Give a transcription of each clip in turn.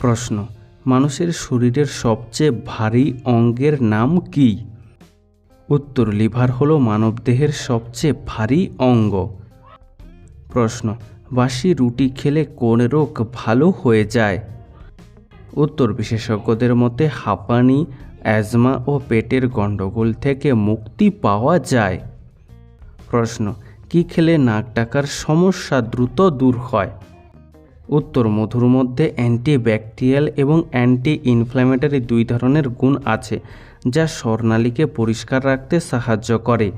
প্রশ্ন, মানুষের শরীরের সবচেয়ে ভারী অঙ্গের নাম কি? উত্তর, লিভার হলো মানবদেহের সবচেয়ে ভারী অঙ্গ। প্রশ্ন, বাসি রুটি খেলে কোন রোগ ভালো হয়ে যায়? উত্তর, বিশেষজ্ঞদের মতে হাঁপানি, অ্যাজমা ও পেটের গণ্ডগোল থেকে মুক্তি পাওয়া যায়। প্রশ্ন, কি খেলে নাক ডাকার সমস্যা দ্রুত দূর হয়? উত্তর মধুর মধ্যে অ্যান্টিব্যাকটেরিয়াল এবং অ্যান্টি ইনফ্ল্যামেটরি দুই ধরনের গুণ আছে, যা স্বর্ণালীকে পরিষ্কার রাখতে সাহায্য করে।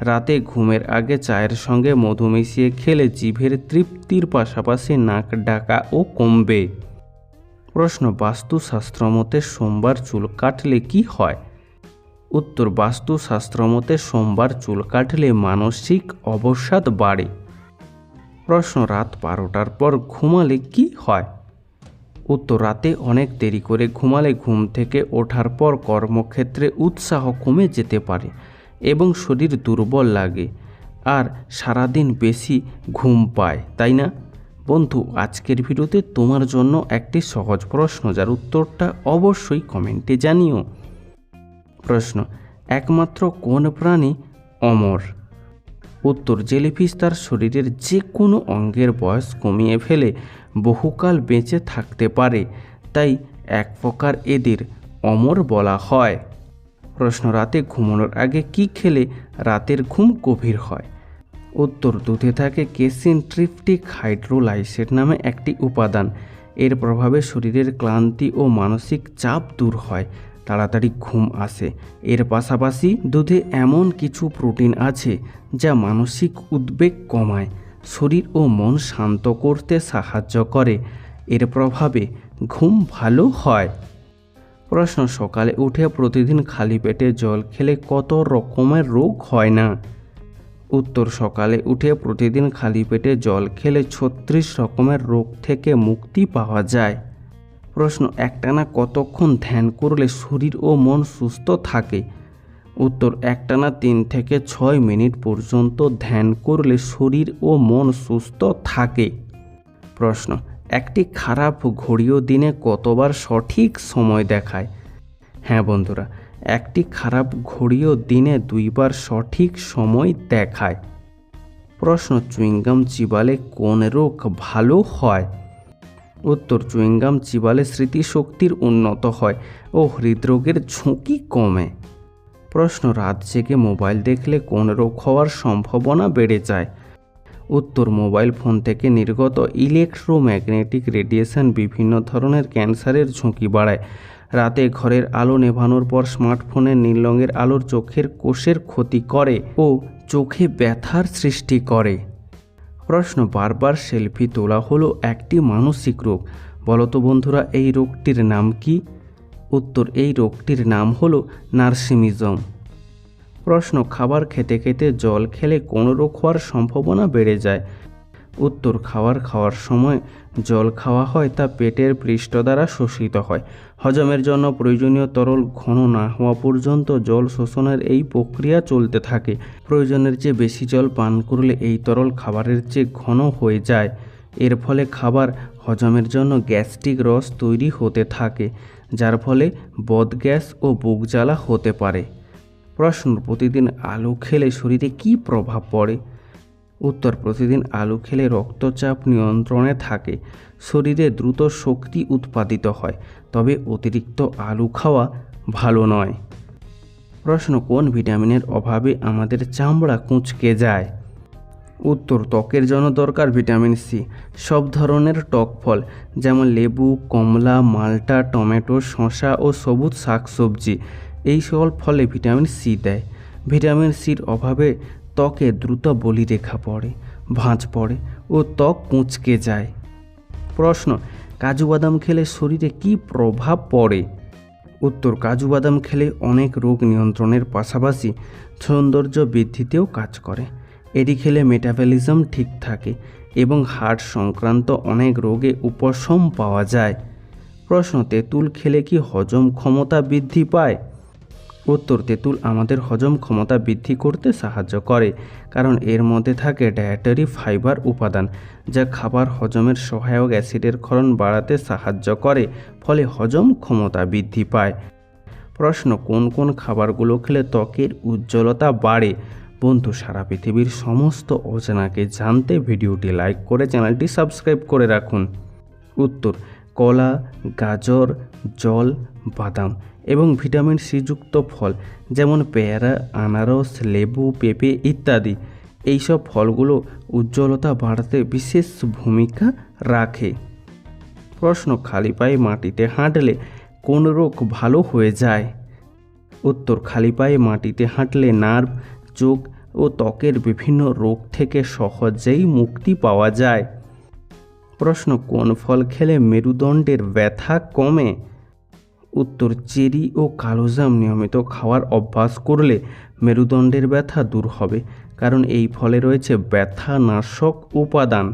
রাতে ঘুমের আগে চায়ের সঙ্গে মধু মিশিয়ে খেলে জিভের তৃপ্তির পাশাপাশি নাক ডাকা ও কমবে। প্রশ্ন বাস্তুশাস্ত্র মতে সোমবার চুল কাটলে কি হয়? উত্তর বাস্তুশাস্ত্র মতে সোমবার চুল কাটলে মানসিক অবসাদ বাড়ে। প্রশ্ন রাত বারোটার পর ঘুমালে কি হয়? উত্তর, রাতে অনেক দেরি করে ঘুমালে ঘুম থেকে ওঠার পর কর্মক্ষেত্রে উৎসাহ কমে যেতে পারে এবং শরীর দুর্বল লাগে আর সারাদিন বেশি ঘুম পায়, তাই না? বন্ধু, আজকের ভিডিওতে তোমার জন্য একটি সহজ প্রশ্ন, যার উত্তরটা অবশ্যই কমেন্টে জানিও। প্রশ্ন, একমাত্র কোন প্রাণী অমর? উত্তর জেলিফিশ তার শরীরের যে কোনো অঙ্গের বয়স কমিয়ে ফেলে, বহুকাল বেঁচে থাকতে পারে। তাই এক প্রকার এদের অমর বলা হয়। প্রশ্ন, রাতে ঘুমানোর আগে কি খেলে রাতের ঘুম গভীর হয়? উত্তর, দুধে থাকে কেসিন ট্রিপটিক হাইড্রোলাইসেট নামে একটি উপাদান। এর প্রভাবে শরীরের ক্লান্তি ও মানসিক চাপ দূর হয়। তাড়াতাড়ি ঘুম আসে। এর পাশাপাশি দুধে এমন কিছু প্রোটিন আছে যা মানসিক উদ্বেগ কমায়, শরীর ও মন শান্ত করতে সাহায্য করে। এর প্রভাবে ঘুম ভালো হয়। প্রশ্ন, সকালে উঠে প্রতিদিন খালি পেটে জল খেলে কত রকমের রোগ হয় না? উত্তর, সকালে উঠে প্রতিদিন খালি পেটে জল খেলে ছত্রিশ রকমের রোগ থেকে মুক্তি পাওয়া যায়। প্রশ্ন একটানা কতক্ষণ ধ্যান করলে শরীর ও মন সুস্থ থাকে? উত্তর একটানা তিন থেকে ছয় মিনিট পর্যন্ত ধ্যান করলে শরীর ও মন সুস্থ থাকে। প্রশ্ন, একটি খারাপ ঘড়িও দিনে কতবার সঠিক সময় দেখায়? হ্যাঁ বন্ধুরা, একটি খারাপ ঘড়িও দিনে দুইবার সঠিক সময় দেখায়। প্রশ্ন, চুইংগাম চিবালে কোন রোগ ভালো হয়? উত্তর চুইংগাম চিবালে স্মৃতিশক্তির উন্নত হয়। ও হৃদরোগের ঝুঁকি কমে। প্রশ্ন রাত জেগে মোবাইল দেখলে কোন রোগ হওয়ার সম্ভাবনা বেড়ে যায়? উত্তর, মোবাইল ফোন থেকে নির্গত ইলেকট্রোম্যাগনেটিক রেডিয়েশন বিভিন্ন ধরনের ক্যান্সারের ঝুঁকি বাড়ায়। রাতে ঘরের আলো নেভানোর পর স্মার্টফোনের নীল রঙের আলোর চোখের কোষের ক্ষতি করে ও চোখে ব্যথার সৃষ্টি করে। প্রশ্ন বারবার সেলফি তোলা হলো একটি মানসিক রোগ। বলতো বন্ধুরা, এই রোগটির নাম কি? উত্তর, এই রোগটির নাম হলো নার্সিমিজম। প্রশ্ন, খাবার খেতে খেতে জল খেলে কোন রোগ হওয়ার সম্ভাবনা বেড়ে যায়। উত্তর খাবার খাওয়ার সময় জল খাওয়া হয় তা পেটের পৃষ্ঠ দ্বারা শোষিত হয়। হজমের জন্য প্রয়োজনীয় তরল ঘন না হওয়া পর্যন্ত জল শোষণের এই প্রক্রিয়া চলতে থাকে। প্রয়োজনের চেয়ে বেশি জল পান করলে এই তরল খাবারের চেয়ে ঘন হয়ে যায়। এর ফলে খাবার হজমের জন্য গ্যাস্ট্রিক রস তৈরি হতে থাকে, যার ফলে বদগ্যাস ও বুক জ্বালা হতে পারে। প্রশ্ন, প্রতিদিন আলু খেলে শরীরে কী প্রভাব পড়ে? উত্তর, প্রতিদিন আলু খেলে রক্তচাপ নিয়ন্ত্রণে থাকে, শরীরে দ্রুত শক্তি উৎপাদিত হয়, তবে অতিরিক্ত আলু খাওয়া ভালো নয়। প্রশ্ন, কোন ভিটামিনের অভাবে আমাদের চামড়া কুঁচকে যায়? উত্তর, ত্বকের জন্য দরকার ভিটামিন সি। সব ধরনের টক ফল, যেমন লেবু, কমলা, মাল্টা, টমেটো, শসা ও সবুজ শাকসবজি, এই সকল ফলে ভিটামিন সি দেয়। ভিটামিন সির অভাবে ত্বকে দ্রুত বলিরেখা পড়ে, ভাঁজ পড়ে ও ত্বক কুঁচকে যায়। প্রশ্ন, কাজু বাদাম খেলে শরীরে কী প্রভাব পড়ে? উত্তর, কাজু বাদাম খেলে অনেক রোগ নিয়ন্ত্রণের পাশাপাশি সৌন্দর্য বৃদ্ধিতেও কাজ করে। এটি খেলে মেটাবলিজম ঠিক থাকে এবং হার্ট সংক্রান্ত অনেক রোগে উপশম পাওয়া যায়। প্রশ্ন, তেঁতুল খেলে কি হজম ক্ষমতা বৃদ্ধি পায়? উত্তর তেঁতুল আমাদের হজম ক্ষমতা বৃদ্ধি করতে সাহায্য করে, কারণ এর মধ্যে থাকে ডায়েটারি ফাইবার উপাদান, যা খাবার হজমের সহায়ক অ্যাসিডের ক্ষরণ বাড়াতে সাহায্য করে, ফলে হজম ক্ষমতা বৃদ্ধি পায়। প্রশ্ন, কোন কোন খাবারগুলো খেলে ত্বকের উজ্জ্বলতা বাড়ে? বন্ধু, সারা পৃথিবীর সমস্ত অজানাকে জানতে ভিডিওটি লাইক করে চ্যানেলটি সাবস্ক্রাইব করে রাখুন। উত্তর, কলা, গাজর, জল, বাদাম। এবং ভিটামিন সিযুক্ত ফল, যেমন পেয়ারা, আনারস, লেবু, পেঁপে ইত্যাদি। এইসব ফলগুলো উজ্জ্বলতা বাড়াতে বিশেষ ভূমিকা রাখে। প্রশ্ন, খালি পায়ে মাটিতে হাঁটলে কোন রোগ ভালো হয়ে যায়? উত্তর, খালি পায়ে মাটিতে হাঁটলে নার্ভ, চোখ ও ত্বকের বিভিন্ন রোগ থেকে সহজেই মুক্তি পাওয়া যায়। প্রশ্ন, কোন ফল খেলে মেরুদণ্ডের ব্যথা কমে? উত্তর চেরি ও কালোজাম নিয়মিত খাওয়ার অভ্যাস করলে মেরুদণ্ডের ব্যথা দূর হবে, কারণ এই ফলে রয়েছে ব্যথা নাশক উপাদান।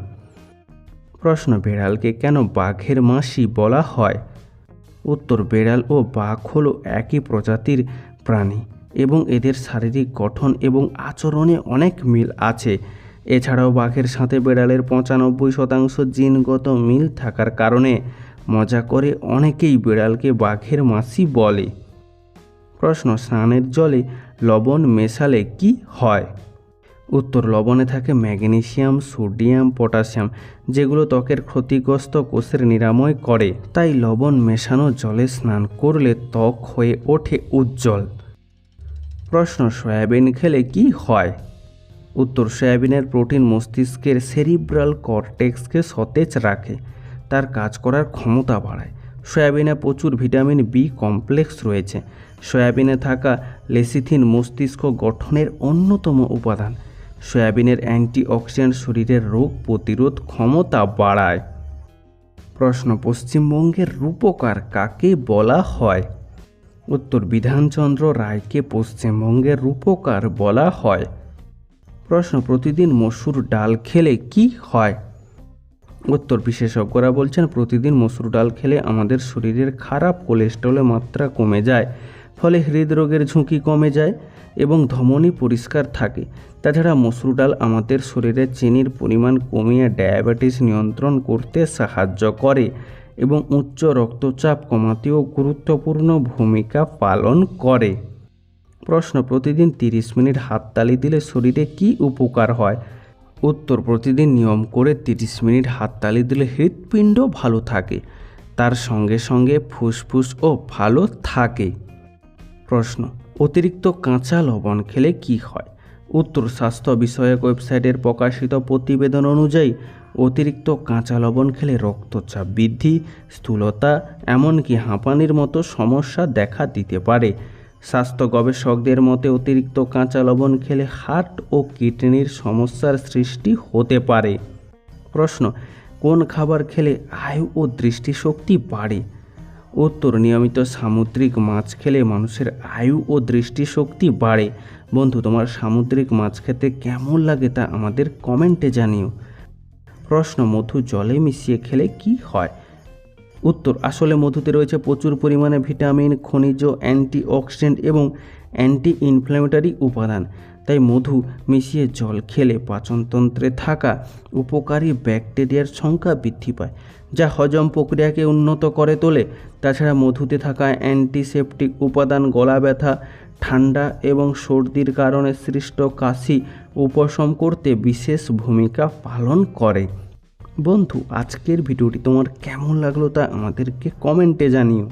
প্রশ্ন, বেড়ালকে কেন বাঘের মাসি বলা হয়? উত্তর, বেড়াল ও বাঘ হল একই প্রজাতির প্রাণী এবং এদের শারীরিক গঠন এবং আচরণে অনেক মিল আছে। এছাড়াও বাঘের সাথে বেড়ালের পঁচানব্বই শতাংশ জিনগত মিল থাকার কারণে মজা করে অনেকেই বিড়ালকে বাঘের মাসি বলে। প্রশ্ন, স্নানের জলে লবণ মেশালে কি হয়? উত্তর, লবণে থাকে ম্যাগনেসিয়াম, সোডিয়াম পটাশিয়াম যেগুলো ত্বকের ক্ষতিগ্রস্ত কোষের নিরাময় করে। তাই লবণ মেশানো জলে স্নান করলে ত্বক হয়ে ওঠে উজ্জ্বল। প্রশ্ন, সয়াবিন খেলে কি হয়? উত্তর, সয়াবিনের প্রোটিন মস্তিষ্কের সেরিব্রাল কর্টেক্সকে সতেজ রাখে। তার কাজ করার ক্ষমতা বাড়ায়। সয়াবিনে প্রচুর ভিটামিন বি কমপ্লেক্স রয়েছে। সয়াবিনে থাকা লেসিথিন মস্তিষ্ক গঠনের অন্যতম উপাদান। সয়াবিনের অ্যান্টিঅক্সিডেন্ট শরীরের রোগ প্রতিরোধ ক্ষমতা বাড়ায়। প্রশ্ন, পশ্চিমবঙ্গের রূপকার কাকে বলা হয়? উত্তর, বিধানচন্দ্র রায়কে পশ্চিমবঙ্গের রূপকার বলা হয়। প্রশ্ন, প্রতিদিন মসুর ডাল খেলে কি হয়? উত্তর বিশেষজ্ঞরা বলছেন, প্রতিদিন মসুর ডাল খেলে আমাদের শরীরের খারাপ কোলেস্ট্রলের মাত্রা কমে যায়, ফলে হৃদরোগের ঝুঁকি কমে যায় এবং ধমনী পরিষ্কার থাকে। তাছাড়া মসুর ডাল আমাদের শরীরে চিনির পরিমাণ কমিয়ে ডায়াবেটিস নিয়ন্ত্রণ করতে সাহায্য করে এবং উচ্চ রক্তচাপ কমাতেও গুরুত্বপূর্ণ ভূমিকা পালন করে। প্রশ্ন, প্রতিদিন তিরিশ মিনিট হাততালি দিলে শরীরে কি উপকার হয়? উত্তর প্রতিদিন নিয়ম করে তিরিশ মিনিট হাততালি দিলে হৃৎপিণ্ড ভালো থাকে। তার সঙ্গে সঙ্গে ফুসফুসও ভালো থাকে। প্রশ্ন, অতিরিক্ত কাঁচা লবণ খেলে কি হয়? উত্তর স্বাস্থ্য বিষয়ক ওয়েবসাইটের প্রকাশিত প্রতিবেদন অনুযায়ী, অতিরিক্ত কাঁচা লবণ খেলে রক্তচাপ বৃদ্ধি, স্থূলতা, এমনকি হাঁপানির মতো সমস্যা দেখা দিতে পারে। স্বাস্থ্য গবেষকদের মতে অতিরিক্ত কাঁচা লবণ খেলে হার্ট ও কিডনির সমস্যার সৃষ্টি হতে পারে। প্রশ্ন, কোন খাবার খেলে আয়ু ও দৃষ্টিশক্তি বাড়ে? উত্তর, নিয়মিত সামুদ্রিক মাছ খেলে মানুষের আয়ু ও দৃষ্টিশক্তি বাড়ে। বন্ধু, তোমার সামুদ্রিক মাছ খেতে কেমন লাগে তা আমাদের কমেন্টে জানিও। প্রশ্ন, মধু জলে মিশিয়ে খেলে কি হয়? উত্তর, আসলে মধুতে রয়েছে প্রচুর পরিমাণে ভিটামিন, খনিজ, অ্যান্টিঅক্সিডেন্ট এবং অ্যান্টি ইনফ্ল্যামেটারি উপাদান। তাই মধু মিশিয়ে জল খেলে পাচনতন্ত্রে থাকা উপকারী ব্যাকটেরিয়ার সংখ্যা বৃদ্ধি পায়, যা হজম প্রক্রিয়াকে উন্নত করে তোলে। তাছাড়া মধুতে থাকা অ্যান্টিসেপটিক উপাদান গলা ব্যথা, ঠান্ডা এবং সর্দির কারণে সৃষ্ট কাশি উপশম করতে বিশেষ ভূমিকা পালন করে। বন্ধু আজকের ভিডিওটি তোমার কেমন লাগল তা আমাদেরকে কমেন্টে জানিও।